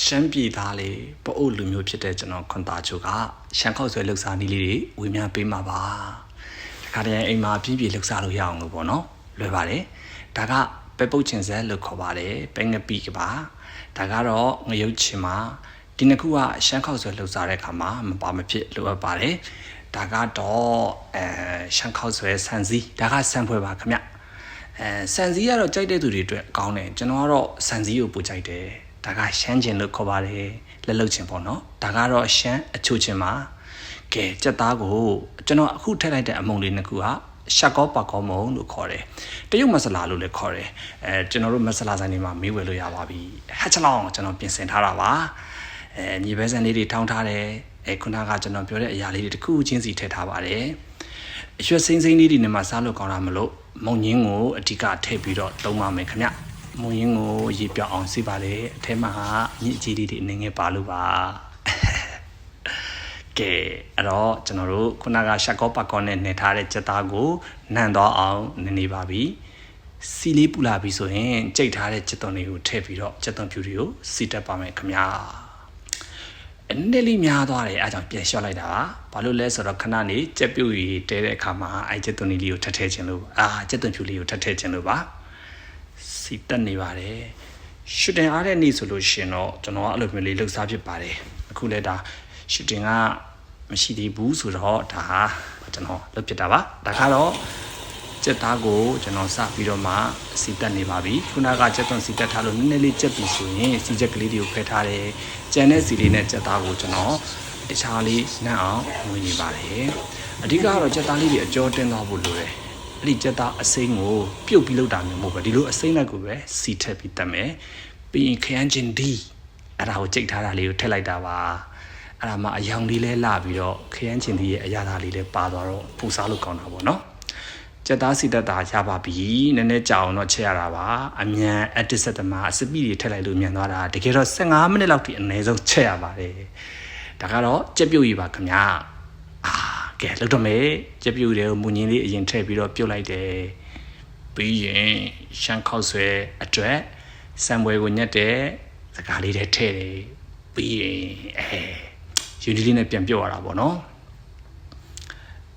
ရှမ်းပြည်သားလေးပအို့လူမျိုးဖြစ်တဲ့ကျွန်တော်ခွန်တာချိုကရှမ်းခောက်ဆွဲလှုပ်ရှားနည်းလေးတွေဝေမျှပေးမှာပါတခါတည်းအိမ်မှာပြည့်ပြည့်လှုပ်ရှားလို့ရအောင်လို့ပေါ့နော်လွယ်ပါတယ်ဒါကပဲပုတ်ချင်စက်လို့ခေါ်ပါတယ်ပဲငပိကပါဒါကတော့ငရုတ်ချင်မှာဒီနှစ်ခုကရှမ်းခောက်ဆွဲလှုပ်ရှားတဲ့အခါမှာမပါမဖြစ်လိုအပ်ပါတယ်ဒါကတော့အဲရှမ်းခောက်ဆွဲဆန်စီဒါကဆန်ဖွဲပါခင်ဗျအဲဆန်စီကတော့ကြိုက်တဲ့သူတွေအတွက်ကောင်းတယ်ကျွန်တော်ကတော့ဆန်စီကိုပိုကြိုက်တယ် ဒါကရှမ်းကျင်လို့ခေါ်ပါတယ်လက်လုတ်ချင်ပေါ့နော်ဒါကတော့ရှမ်းအချိုချင်ပါကဲကြက်သားကိုကျွန်တော်အခုထည့်လိုက်တဲ့အမုံလေးနှစ်ခုကရှက်ကောပါကောမုံလို့ခေါ်တယ်တရုတ်မဆလာလို့လည်းခေါ်တယ်အဲကျွန်တော်တို့မဆလာဆိုင်တွေမှာမေးဝယ်လို့ရပါပြီဟက်ချလောင်းကျွန်တော်ပြင်ဆင်ထားတာပါအဲညီဘဲဆန်လေးတွေထောင်းထားတယ်အဲခုနကကျွန်တော်ပြောတဲ့အရာလေးတွေတစ်ခုချင်းစီထည့်ထားပါတယ်အရွှေစိမ့်စိမ့်လေးတွေနဲ့မှစားလို့ကောင်းတာမလို့မုံညင်းကိုအဓိကထည့်ပြီးတော့သုံးပါမယ်ခင်ဗျ မုံရင်းကိုရေပြောင်းအောင်စီပါလေအထဲမှာမြင့်ကြီးလေးတွေအနေငယ်ပါလို့ပါကဲအဲ့တော့ကျွန်တော်တို့ခုနကရှက်ကောပတ်ကောနဲ့နေထားတဲ့စက်သားကိုနန်တော့အောင်နေနေပါပြီစီလေးပူလာပြီဆိုရင်ကြိတ်ထားတဲ့စက်သွန်လေးကိုထည့်ပြီးတော့စက်သွန်ဖြူတွေကိုစီတက်ပါမယ်ခင်ဗျာအနည်းလေးများသွားတယ်အဲကြောင့်ပြန်လျှော့လိုက်တာပါဘာလို့လဲဆိုတော့ခဏနေကြက်ပြုတ်ရီတဲတဲ့အခါမှာအဲစက်သွန်လေးကိုထပ်ထည့်ခြင်းလို့အာစက်သွန်ဖြူလေးကိုထပ်ထည့်ခြင်းလို့ပါ စီတက်နေပါတယ်ရှူတင်အားတဲ့နေ့ဆိုလို့ရှင်တော့ကျွန်တော်ကအဲ့လိုမျိုးလေးလှုပ်ရှားဖြစ်ပါတယ်အခုလဲဒါရှူတင်ကမရှိသေးဘူးဆိုတော့ဒါဟာကျွန်တော်လုပ်ဖြစ်တာပါဒါကတော့စက်သားကိုကျွန်တော်စပြီးတော့မှစီတက်နေပါပြီခုနကစက်သွန်စီတက်ထားလို့နည်းနည်းလေးကြက်ပြီဆိုရင်စီချက်ကလေးတွေကိုဖယ်ထားတယ်ကြံတဲ့စီလေးနဲ့စက်သားကိုကျွန်တော်တခြားလေးနှံ့အောင်ဝင်နေပါတယ်အဓိကတော့စက်သားလေးတွေအကျော်တင်းသွားဖို့လိုတယ် အဲ့ဒီစက်သားအစိမ်းကိုပြုတ်ပြီးလောက်တာမျိုးမဟုတ်ဘူးဒီလိုအစိမ်းနဲ့ကိုပဲစီထက်ပြီးတက်မယ်ပြီးရင်ခရမ်းချင်းဒီအဲ့ဒါကိုကြိတ်ထားတာလေးကိုထည့်လိုက်တာပါအဲ့ဒါမှအယောင်လေးလဲလာပြီးတော့ခရမ်းချင်းဒီရဲ့အရာသားလေးလဲပါသွားတော့ပူစားလို့ကောင်းတာပေါ့နော်ကြက်သားစီတက်တာရပါပြီနည်းနည်းကြာအောင်တော့ချက်ရတာပါအမြန်အက်တစ်ဆက်တမှာအစပီတွေထည့်လိုက်လို့မြန်သွားတာတကယ်တော့15မိနစ်လောက်ထိအနည်းဆုံးချက်ရပါတယ်ဒါကတော့ကြက်ပြုတ်ရပါခင်ဗျာအာ ကဲလောက်တော့မယ်ကြက်ပြုတ်တွေကိုမူညင်းလေးအရင်ထည့်ပြီးတော့ပြုတ်လိုက်တယ်ပြီးရင်ရှမ်းခောက်ဆွဲအတွက်စံပွဲကိုညက်တဲ့စကားလေးတွေထည့်တယ်ပြီးရင်အဲယူနီလေးနဲ့ပြန်ပြုတ်ရတာပေါ့နော်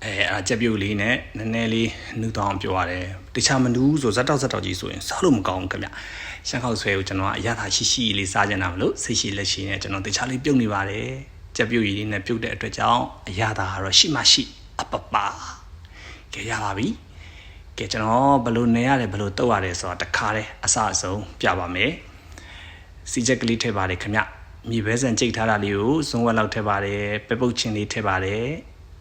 အဲအကြက်ပြုတ်လေးနဲ့နည်းနည်းလေးနူးတောင်းပြောရတယ်တခြားမနူးဆိုဇက်တောက်ဇက်တောက်ကြီးဆိုရင်စားလို့မကောင်းဘူးခင်ဗျရှမ်းခောက်ဆွဲကိုကျွန်တော်ကအရသာရှိရှိလေးစားကြတာမလို့စိတ်ရှိလက်ရှိနဲ့ကျွန်တော်တခြားလေးပြုတ်နေပါတယ် ကြက်ပြုတ်ရည်လေးနဲ့ပြုတ်တဲ့အတွက်ကြောင့်အရသာကတော့ရှိမရှိအပပကဲရပါပြီကဲကျွန်တော်ဘယ်လိုနေရတယ်ဘယ်လိုတုတ်ရတယ်ဆိုတာတခါတည်းအစအဆုံးပြပါမယ်စီချက်ကလေးထည့်ပါတယ်ခင်ဗျမြေဘဲဆန်ကြိတ်ထားတာလေးကိုဇုံဝက်လောက်ထည့်ပါတယ်ပဲပုတ်ချင်းလေးထည့်ပါတယ်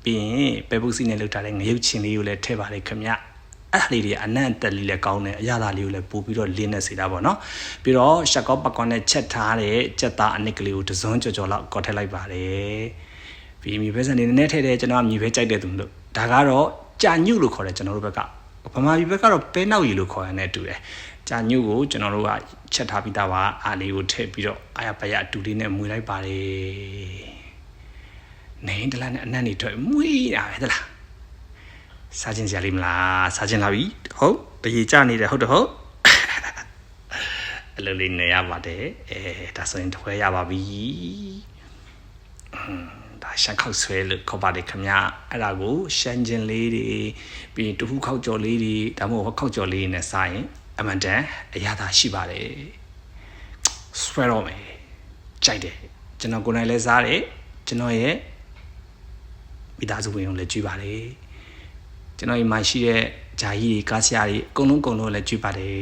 ပြီးရင်ပဲပုတ်စီနဲ့လှုပ်ထားတဲ့ငရုတ်ချင်းလေးကိုလည်းထည့်ပါတယ်ခင်ဗျ အဲ့ဒါလေးတွေအနံ့တက်လေးလည်းကောင်းတယ်အရသာလေးကိုလည်းပို့ပြီးတော့လင်းနေစေတာပေါ့နော်ပြီးတော့ရှက်ကောပကွန်နဲ့ချက်ထားတဲ့ကြက်သားအနစ်ကလေးကိုတစုံကြော်ကြော်လောက်ကောက်ထည့်လိုက်ပါတယ်ပြီးမြေဘဲဆန်လေးနည်းနည်းထည့်တယ်ကျွန်တော်ကမြေဘဲကြိုက်တဲ့သူလို့ဒါကတော့ကြာညုလို့ခေါ်တယ်ကျွန်တော်တို့ဘက်ကဗမာပြည်ဘက်ကတော့ပဲနောက်ရီလို့ခေါ်ရတဲ့တူတယ်ကြာညုကိုကျွန်တော်တို့ကချက်ထားပြီးသားပါအားလေးကိုထည့်ပြီးတော့အာရပရအတူလေးနဲ့မွေလိုက်ပါတယ်နေတလားနဲ့အနံ့နေထွက်မွေးတာပဲတလား စားခြင်းစရာလေးမလားစားခြင်းလာပြီဟုတ်တရေကြနေတယ်ဟုတ်တယ်ဟုတ်အလိုလေးနေရပါတယ်အဲဒါဆိုရင်တခွဲရပါပြီဒါရှမ်းခောက်ဆွဲလို့ခေါ်ပါတယ်ခင်ဗျအဲ့ဒါကိုရှမ်းကျင်လေးတွေပြီးရင်တခုခောက်ကြော်လေးတွေဒါမှမဟုတ်ခောက်ကြော်လေးနဲ့စားရင်အမှန်တန်အရသာရှိပါတယ်ဆွဲတော့မယ်ကြိုက်တယ်ကျွန်တော်ကိုယ်နိုင်လဲစားတယ်ကျွန်တော်ရဲ့မိသားစုဝင်ကိုလည်းကြွေးပါတယ် ကျွန်တော်ဒီမှာရှိတဲ့ဂျာကြီးတွေကားဆရာတွေအကုန်လုံးအကုန်လုံးလည်းကြွေးပါတယ်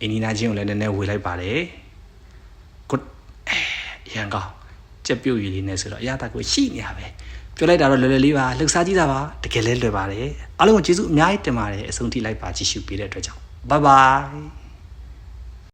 အင်းနီနာချင်းကိုလည်းနည်းနည်းဝေလိုက်ပါတယ် good ရန်ကောင်းကြက်ပြုတ်ရည်လေးနဲ့ဆိုတော့အရသာကိုရှိနေရပဲပြောလိုက်တာတော့လွယ်လွယ်လေးပါလှုပ်ရှားကြည့်တာပါတကယ်လဲလွယ်ပါတယ်အားလုံးကိုကျေးဇူးအများကြီးတင်ပါတယ်အဆုံးထိလိုက်ပါကြည့်ရှုပေးတဲ့အတွက်ကြောင့် bye bye